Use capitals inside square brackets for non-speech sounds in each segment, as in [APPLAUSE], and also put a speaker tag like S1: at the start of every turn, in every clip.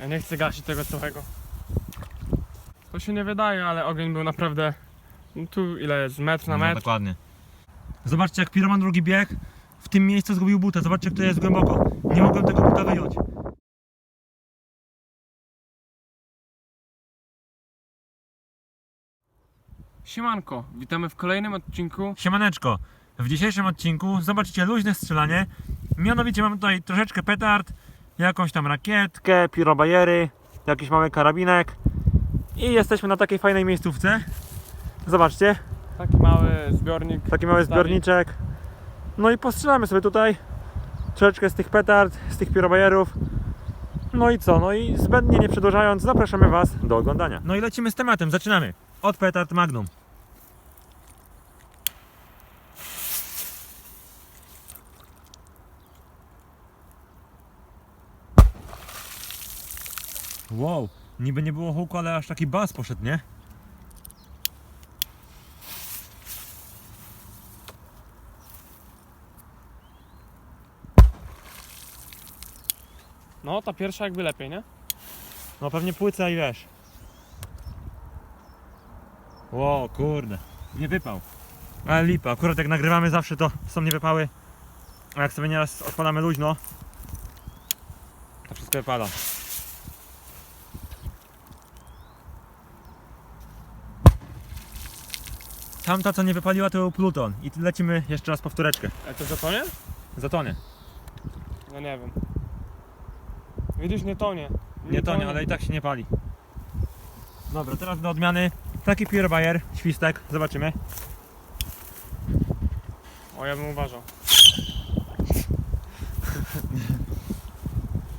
S1: Ja nie chcę gasić tego całego. To się nie wydaje, ale ogień był naprawdę... No tu ile jest? Metr na
S2: No,
S1: metr?
S2: dokładnie. Zobaczcie, jak piroman drugi bieg, w tym miejscu zgubił buta. Zobaczcie, jak to jest głęboko. Nie mogłem tego buta wyjąć.
S1: Siemanko, witamy w kolejnym odcinku.
S2: Siemaneczko, w dzisiejszym odcinku zobaczycie luźne strzelanie. Mianowicie mamy tutaj troszeczkę petard, jakąś tam rakietkę, pirobajery, jakiś mały karabinek. I jesteśmy na takiej fajnej miejscówce. Zobaczcie,
S1: Taki mały zbiornik.
S2: taki mały zbiorniczek. No i postrzelamy sobie tutaj troszeczkę z tych petard, z tych pirobajerów. No i co? No i zbędnie nie przedłużając, zapraszamy Was do oglądania. No i lecimy z tematem, zaczynamy. Od petard Magnum. Wow, niby nie było huku, ale aż taki bas poszedł, nie?
S1: No, ta pierwsza jakby lepiej, nie?
S2: No pewnie płyca i wiesz. Ło, kurde. Nie wypał. Ale lipa, akurat jak nagrywamy zawsze to są nie wypały. A jak sobie nieraz odpalamy luźno, to wszystko wypada. Tamta co nie wypaliła to był Pluton i lecimy jeszcze raz powtóreczkę.
S1: A to zatonie?
S2: Zatonie.
S1: No nie wiem. Widzisz, nie tonie.
S2: Nie tonie, ale i tak się nie pali. Dobra, teraz do odmiany taki Pure Bayer, świstek, zobaczymy.
S1: O, ja bym uważał. [LAUGHS]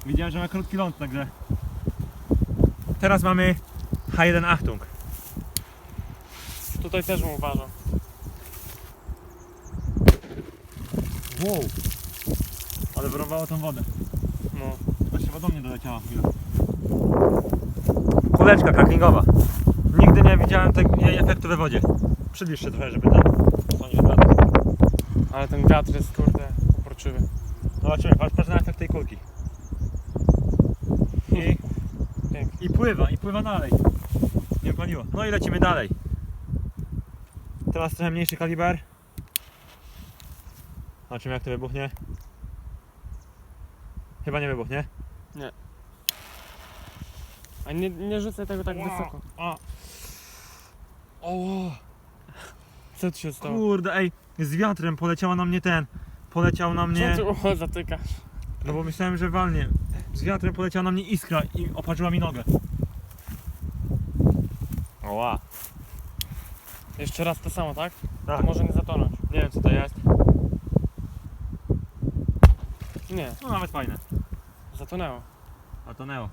S2: Widziałem, że ma krótki ląd, także. Teraz mamy H1 Achtung.
S1: Tutaj też bym uważał.
S2: Wow. Ale wyrąbało tą wodę.
S1: No.
S2: Właśnie wodą nie doleciała chwilę. Kuleczka cracklingowa. Nigdy nie widziałem tego jej efektu we wodzie. Przybliż się trochę, żeby ten. co nie wygląda.
S1: Ale ten wiatr jest kurde uporczywy.
S2: Zobaczymy, patrz, patrz na efekt tej kulki. I,
S1: Pięknie.
S2: I pływa, i pływa dalej. Nie paliło. No i lecimy dalej. Teraz trochę mniejszy kaliber. Zobaczymy jak to wybuchnie. Chyba nie wybuchnie.
S1: A nie, nie rzucaj tego tak
S2: Wow.
S1: wysoko.
S2: O,
S1: O! Co ci się stało?
S2: kurde, ej, z wiatrem poleciała na mnie ten. Poleciał na mnie.
S1: Co ty ucho zatykasz?
S2: No bo myślałem, że walnie. Z wiatrem poleciała na mnie iskra i opatrzyła mi nogę. Oła.
S1: Jeszcze raz to samo, tak?
S2: Tak.
S1: To może nie zatonąć.
S2: Nie wiem co to jest.
S1: Nie,
S2: No nawet fajne.
S1: zatonęło.
S2: A to Neo.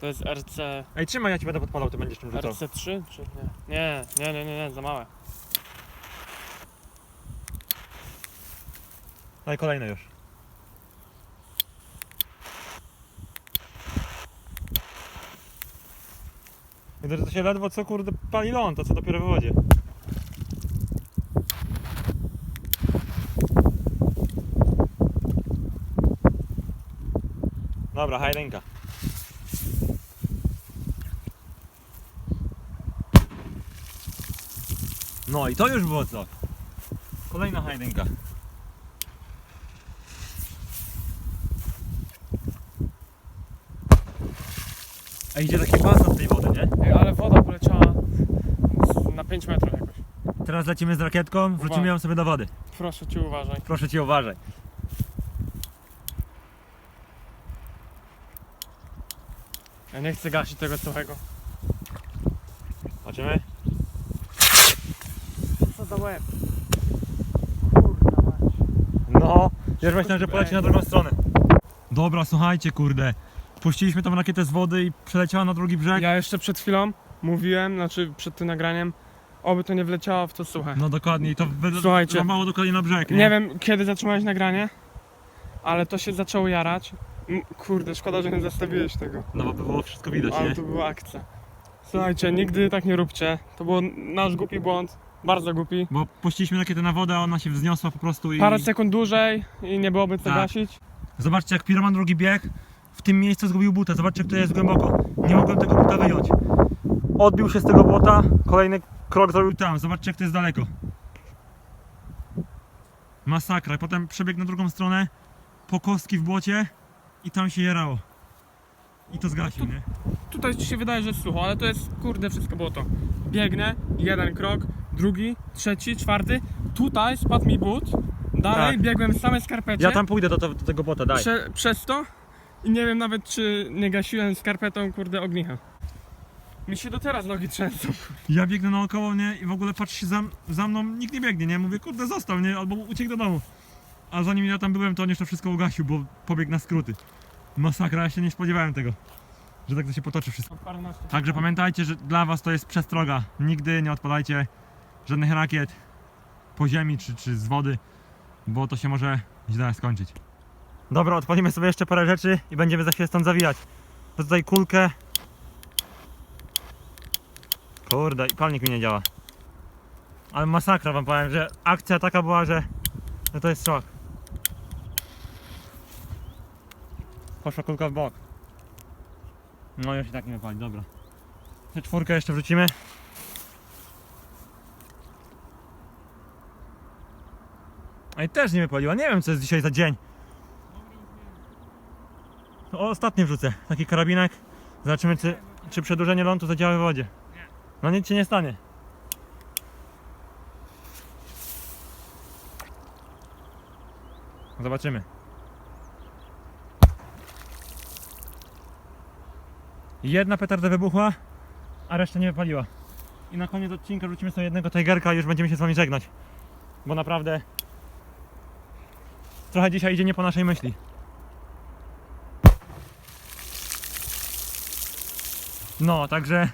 S1: To jest RC...
S2: Ej, trzymaj, ja ci będę podpalał, ty będziesz czym rzucał.
S1: RC3 czy nie? Nie, nie, nie, nie, nie, za małe.
S2: No i kolejny już. Widzę, że to się ledwo co kurde pali ląd, to co dopiero w wodzie. Dobra, hajdenka. No i to już było coś. Kolejna hajdenka. A idzie taki basen z tej wody, nie?
S1: Ej, ale woda poleciała z- na 5 metrów jakoś.
S2: Teraz lecimy z rakietką, wrzucimy
S1: Uwaga.
S2: ją sobie do wody.
S1: Proszę cię uważaj.
S2: Proszę cię uważaj.
S1: Ja nie chcę gasić tego całego.
S2: Zobaczymy.
S1: Co za łeb? Kurna mać.
S2: No, już myślałem, że poleci na drugą stronę. Dobra, słuchajcie, kurde. Puściliśmy tą rakietę z wody i przeleciała na drugi brzeg.
S1: Ja jeszcze przed chwilą mówiłem, znaczy przed tym nagraniem, oby to nie wleciało w to suche.
S2: No dokładnie, i to wy-
S1: Słuchajcie.
S2: mało dokładnie na brzeg.
S1: Nie wiem kiedy zatrzymałeś nagranie, ale to się zaczęło jarać. M- Kurde, szkoda, że nie zostawiłeś tego.
S2: No bo było wszystko widać,
S1: Ale
S2: nie?
S1: to była akcja. Słuchajcie, nigdy tak nie róbcie. To był nasz głupi błąd. Bardzo głupi.
S2: Bo puściliśmy rakietę na wodę, a ona się wzniosła po prostu i...
S1: Parę sekund dłużej i nie byłoby co
S2: Tak.
S1: gasić.
S2: Zobaczcie, jak piroman drugi bieg, w tym miejscu zgubił buta. Zobaczcie, jak to jest głęboko. Nie mogłem tego buta wyjąć. Odbił się z tego błota, kolejny krok zrobił tam. Zobaczcie, jak to jest daleko. Masakra. Potem przebiegł na drugą stronę, po kostki w błocie i tam się jarało. I to zgasił, nie?
S1: Tutaj ci się wydaje, że jest sucho, ale to jest kurde wszystko było to. Biegnę, jeden krok, drugi, trzeci, czwarty. Tutaj spadł mi but. Dalej
S2: Tak.
S1: biegłem w same skarpecie.
S2: Ja tam pójdę do, do, do tego błota, daj.
S1: Prze, przez to i nie wiem nawet czy nie gasiłem skarpetą kurde ognicha. Mi się do teraz nogi trzęsą.
S2: Ja biegnę naokoło, nie? I w ogóle patrz się za, za mną, nikt nie biegnie, nie? Mówię, kurde, został, nie? Albo uciekł do domu. A zanim ja tam byłem, to on jeszcze wszystko ugasił, bo pobiegł na skróty. Masakra, ja się nie spodziewałem tego, że tak to się potoczy wszystko. Także pamiętajcie, że dla was to jest przestroga. Nigdy nie odpalajcie żadnych rakiet po ziemi czy, czy z wody, bo to się może źle skończyć. Dobra, odpalimy sobie jeszcze parę rzeczy i będziemy za chwilę stąd zawijać. To tutaj kulkę. Kurde, i palnik mi nie działa. Ale masakra wam powiem, że akcja taka była, że, że to jest szok. Poszła kulka w bok. No już i tak nie wypali, dobra. Tę czwórkę jeszcze wrzucimy. A i też nie wypaliła. Nie wiem co jest dzisiaj za dzień. To ostatni wrzucę. Taki karabinek. Zobaczymy czy, czy przedłużenie lądu zadziała w wodzie. No nic się nie stanie. Zobaczymy. Jedna petarda wybuchła, a reszta nie wypaliła. I na koniec odcinka wrócimy sobie jednego Tigerka i już będziemy się z wami żegnać. Bo naprawdę trochę dzisiaj idzie nie po naszej myśli. No, także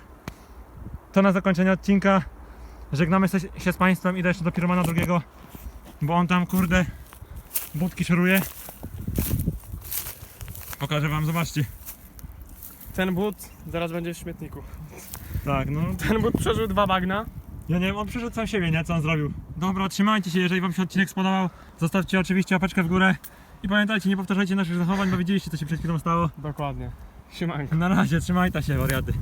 S2: to na zakończenie odcinka. Żegnamy się z Państwem. Idę jeszcze do Piromana drugiego, bo on tam, kurde, budki szoruje. Pokażę Wam, zobaczcie.
S1: Ten but zaraz będzie w śmietniku.
S2: Tak, no.
S1: Ten but przeżył dwa bagna.
S2: Ja nie wiem, on przyszedł sam siebie, nie? Co on zrobił. Dobra, trzymajcie się, jeżeli Wam się odcinek spodobał, zostawcie oczywiście łapeczkę w górę. I pamiętajcie, nie powtarzajcie naszych zachowań, bo widzieliście, co się przed chwilą stało.
S1: Dokładnie. Siemanko.
S2: Na razie, trzymajcie się, wariaty.